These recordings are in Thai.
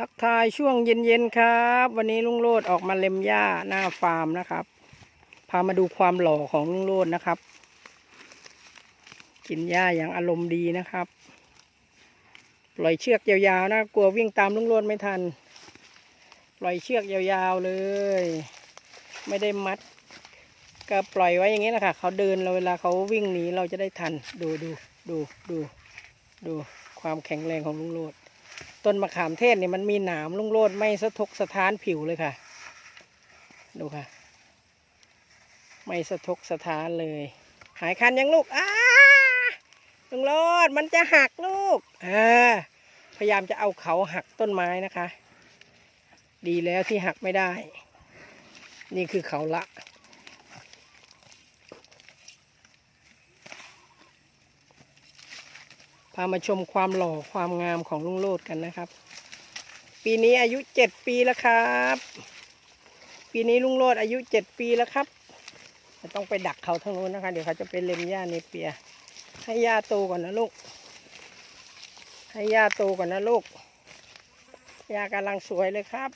ทักทายช่วงเย็นๆครับ วันนี้ลุงโลดออกมาเล็มหญ้าหน้าฟาร์มนะครับ พามาดูความหล่อของลุงโลดนะครับ กินหญ้าอย่างอารมณ์ดีนะครับ ปล่อยเชือกยาวๆนะกลัววิ่งตามลุงโลดไม่ทัน ปล่อยเชือกยาวๆเลย ไม่ได้มัด ก็ปล่อยไว้อย่างนี้แหละค่ะเขาเดินเราเวลาเขาวิ่งหนีเราจะได้ทันดูดูดูดูดูความแข็งแรงของลุงโลด ต้นมะขามเทศนี่มันมีหนามลุงโลดไม่สะทกสะท้านผิวเลยค่ะ ดูค่ะ ไม่สะทกสะท้านเลย หายคันยังลูกอ้าลุงโลดมันจะหักลูกอ่าพยายามจะเอาเขาหักต้นไม้นะคะ ดีแล้วที่หักไม่ได้ นี่คือเขาละ พามาชมความหล่อความงามของลุงโลดกันนะครับ ปีนี้อายุเจ็ดปีแล้วครับ ปีนี้ลุงโลดอายุเจ็ดปีแล้วครับจะต้องไปดักเขาทางโน้นนะคะ เดี๋ยวเขาจะไปเล็มหญ้าเนเปีย ให้หญ้าโตก่อนนะลูก ให้หญ้าโตก่อนนะลูกหญ้ากำลังสวยเลยครับ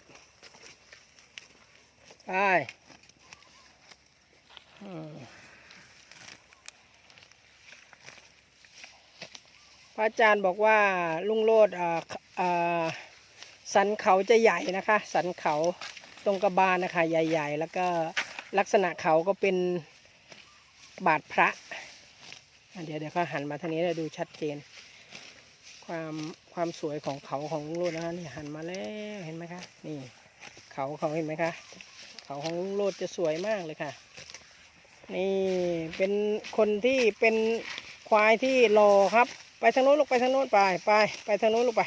ไปอืม พ ระอาจารย์บอกว่าลุงโลดอ่าอ่าสันเขาจะใหญ่นะคะ สันเขาตรงกระบาลนะคะ ใหญ่ ๆ แล้วก็ลักษณะเขาก็เป็นบาทพระอะเดี๋ยวเดี๋ยวเขาหันมาทางนี้เราดูชัดเจน ความความสวยของเขาของลุงโลดนะคะนี่หันมาแล้วเห็นไหมคะนี่เขาเขาเห็นไหมคะเขาของลุงโลดจะสวยมากเลยค่ะ นี่เป็นคนที่เป็นควายที่รอครับ ไปทางโน้นลูกไปทางโน้นไปไปไปทางโน้นลูกไป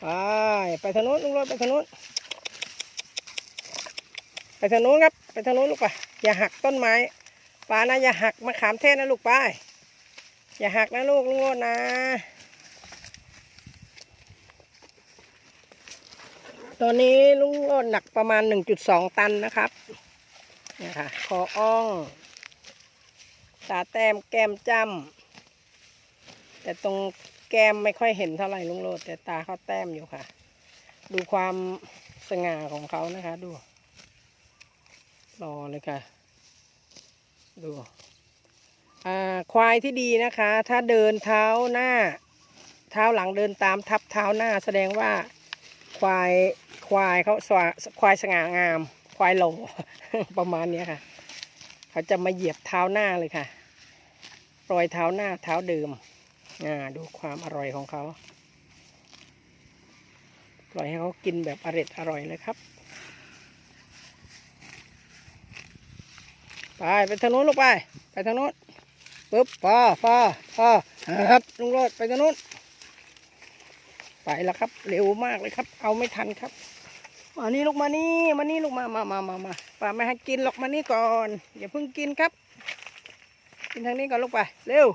ไปไปทางโน้นลุงรถไปทางโน้นไปทางโน้นครับ ไปทางโน้นลูกไปอย่าหักต้นไม้ปานะอย่าหักมะขามเทศนะลูกไปอย่าหักนะลูกลุงรถนะตอนนี้ลุงรถหนักประมาณ 1.2 ตันนะครับนี่ค่ะคออ่อง ตาแต้มแก้มจ้ำ แต่ตรงแก้มไม่ค่อยเห็นเท่าไหร่ลุงโลดแต่ตาเขาแต้มอยู่ค่ะ ดูความสง่าของเขานะคะดูรอเลยค่ะ ดูอ่าควายที่ดีนะคะ ถ้าเดินเท้าหน้า เท้าหลังเดินตามทับเท้าหน้า แสดงว่าควายควายเขาสว่าควายสง่างาม ควายโหลประมาณนี้ค่ะ เขาจะมาเหยียบเท้าหน้าเลยค่ะรอยเท้าหน้าเท้าเดิม อ่าดูความอร่อยของเขา ปล่อยให้เขากินแบบอร็ดอร่อยเลยครับ ไปไปทางโน้นลูกไป ไปทางโน้นปึ๊บพอพอพอครับลุงโรดไปทางโน้นไปแล้วครับ เร็วมากเลยครับ เอาไม่ทันครับมานี่ลูกมานี่มานี่ลูกมามามามามาป้าไม่ให้กินหรอกมานี่ก่อน อย่าเพิ่งกินครับ กินทางนี้ก่อนลูกไป เร็ว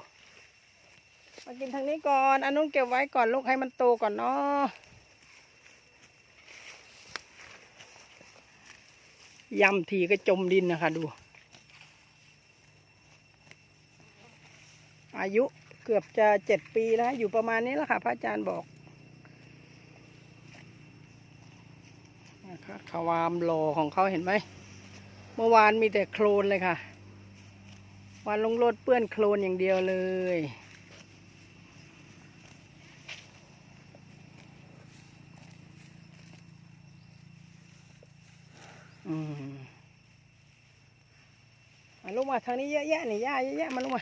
มากินทางนี้ก่อนอันนู้นเก็บไว้ก่อนลูกให้มันโตก่อนเนาะยำทีก็จมดินนะคะดู อายุเกือบจะเจ็ดปีแล้ว อยู่ประมาณนี้แล้วค่ะ พระอาจารย์บอกนะคะความโลของเขาเห็นไหม เมื่อวานมีแต่โคลนเลยค่ะ วันลงรถเปื้อนโคลนอย่างเดียวเลย อืมาลงมาทางนี้เยอะแยะนี่หญ้าเยอะแยะมาลงมา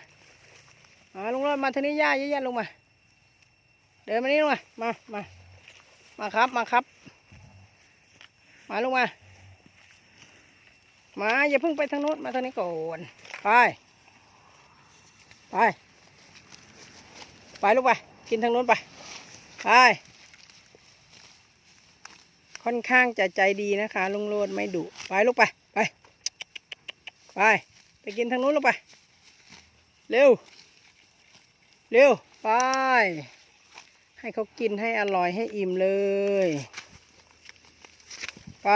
มาลงรถมาทางนี้หญ้าเยอะแยะลงมา เดินมานี่ลงมา มา มา มาครับ มาครับ มาลงมา มาอย่าเพิ่งไปทางโน้นมาทางนี้ก่อน ไป ไป ไปลูกไป กินทางโน้นไป ไป ค่อนข้างจะใจดีนะคะลุงโลดไม่ดุไปลูกไปไปไปไปกินทางนู้นลูกไป เร็ว เร็ว ไป ให้เขากินให้อร่อยให้อิ่มเลย ไป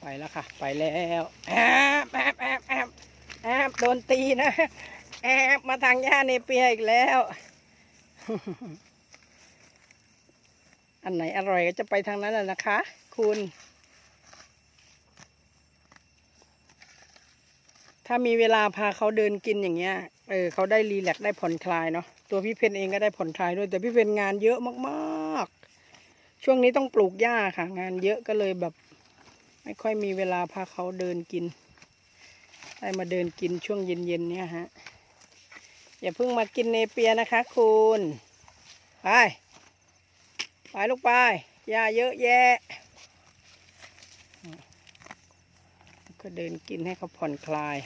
ไปแล้วค่ะ ไปแล้วแอบแอบแอบแอบแอบโดนตีนะแอบมาทางย่าเนเปียอีกแล้ว อันไหนอร่อยก็จะไปทางนั้นแหละนะคะ คุณ ถ้ามีเวลาพาเขาเดินกินอย่างเงี้ย เออเขาได้รีแลกซ์ได้ผ่อนคลายเนาะ ตัวพี่เพนเองก็ได้ผ่อนคลายด้วย แต่พี่เพนงานเยอะมากๆ ช่วงนี้ต้องปลูกหญ้าค่ะ งานเยอะก็เลยแบบ ไม่ค่อยมีเวลาพาเขาเดินกิน ได้มาเดินกินช่วงเย็นๆเนี่ยฮะ อย่าเพิ่งมากินเนเปียนะคะ คุณ ไป ไปลูกไปหญ้าเยอะแยะ ก็เดินกินให้เขาผ่อนคลาย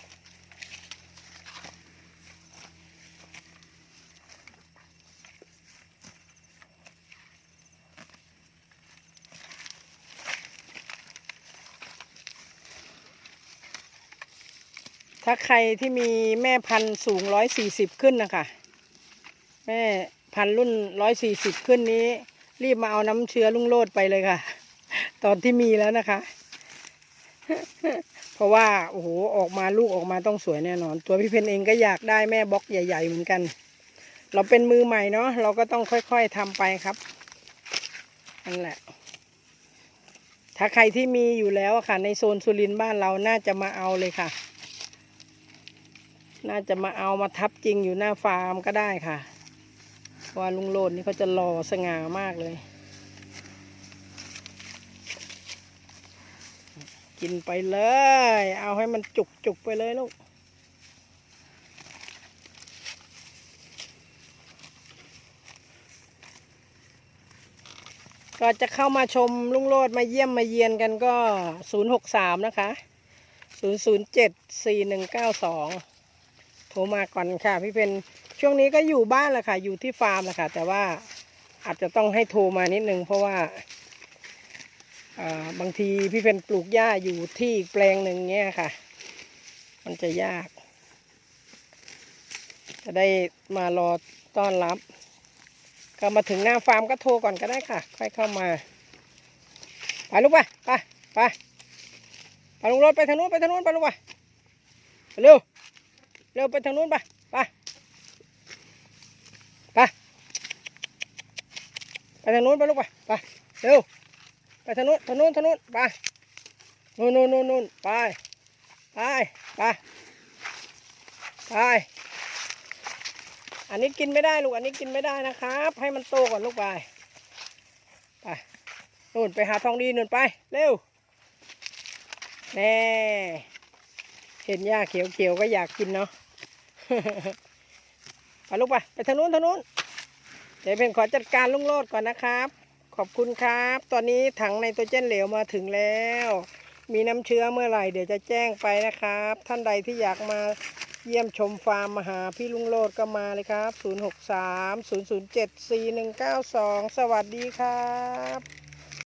ถ้าใครที่มีแม่พันธุ์สูงร้อยสี่สิบขึ้นนะคะ แม่พันรุ่นร้อยสี่สิบขึ้นนี้ รีบมาเอาน้ำเชื้อลุงโลดไปเลยค่ะ ตอนที่มีแล้วนะคะ เพราะว่าโอ้โหออกมาลูกออกมาต้องสวยแน่นอน ตัวพี่เพนเองก็อยากได้แม่บล็อกใหญ่ ๆ เหมือนกัน เราเป็นมือใหม่เนาะเราก็ต้องค่อยๆทำไปครับนั่นแหละ ถ้าใครที่มีอยู่แล้วค่ะ ในโซนสุรินทร์บ้านเราน่าจะมาเอาเลยค่ะ น่าจะมาเอามาทับจริงอยู่หน้าฟาร์มก็ได้ค่ะ ว่าลุงโลดนี่เขาจะหล่อสง่ามากเลย กินไปเลย เอาให้มันจุกจุกไปเลยลูก ก็จะเข้ามาชมลุงโลดมาเยี่ยมมาเยียนกันก็ 063 นะคะ 007 4192 โทรมาก่อนค่ะพี่เป็น ช่วงนี้ก็อยู่บ้านแหละค่ะ อยู่ที่ฟาร์มแหละค่ะ แต่ว่าอาจจะต้องให้โทรมานิดนึงเพราะว่าบางทีพี่เป็นปลูกหญ้าอยู่ที่แปลงหนึ่งเงี้ยค่ะ มันจะยาก จะได้มารอต้อนรับ ก็มาถึงหน้าฟาร์มก็โทรก่อนก็ได้ค่ะ ค่อยเข้ามา ไปลูกไปไปไปไปลงรถไปทางนู้นไปทางนู้นไปลูกไปเร็วเร็วไปทางนู้นปไปไป ไปทางนู้นไปลูกไปไปเร็วไปทางนู้นทางนู้นทางนู้นไปนู่นนู่นนู่นนู่นไปไปไปไปอันนี้กินไม่ได้ลูกอันนี้กินไม่ได้นะครับ ให้มันโตก่อนลูกไปไปนู่นไปหาทองดีนู่นไปเร็วแน่เห็นหญ้าเขียวๆก็อยากกินเนาะไปลูกไปไปทางนู้นทางนู้น เดี๋ยวเป็นขอจัดการลุงโลดก่อนนะครับ ขอบคุณครับ ตอนนี้ถังไนโตรเจนเหลวมาถึงแล้ว มีน้ำเชื้อเมื่อไหร่เดี๋ยวจะแจ้งไปนะครับ ท่านใดที่อยากมาเยี่ยมชมฟาร์มมาหาพี่ลุงโลดก็มาเลยครับ 063 007 4192 สวัสดีครับ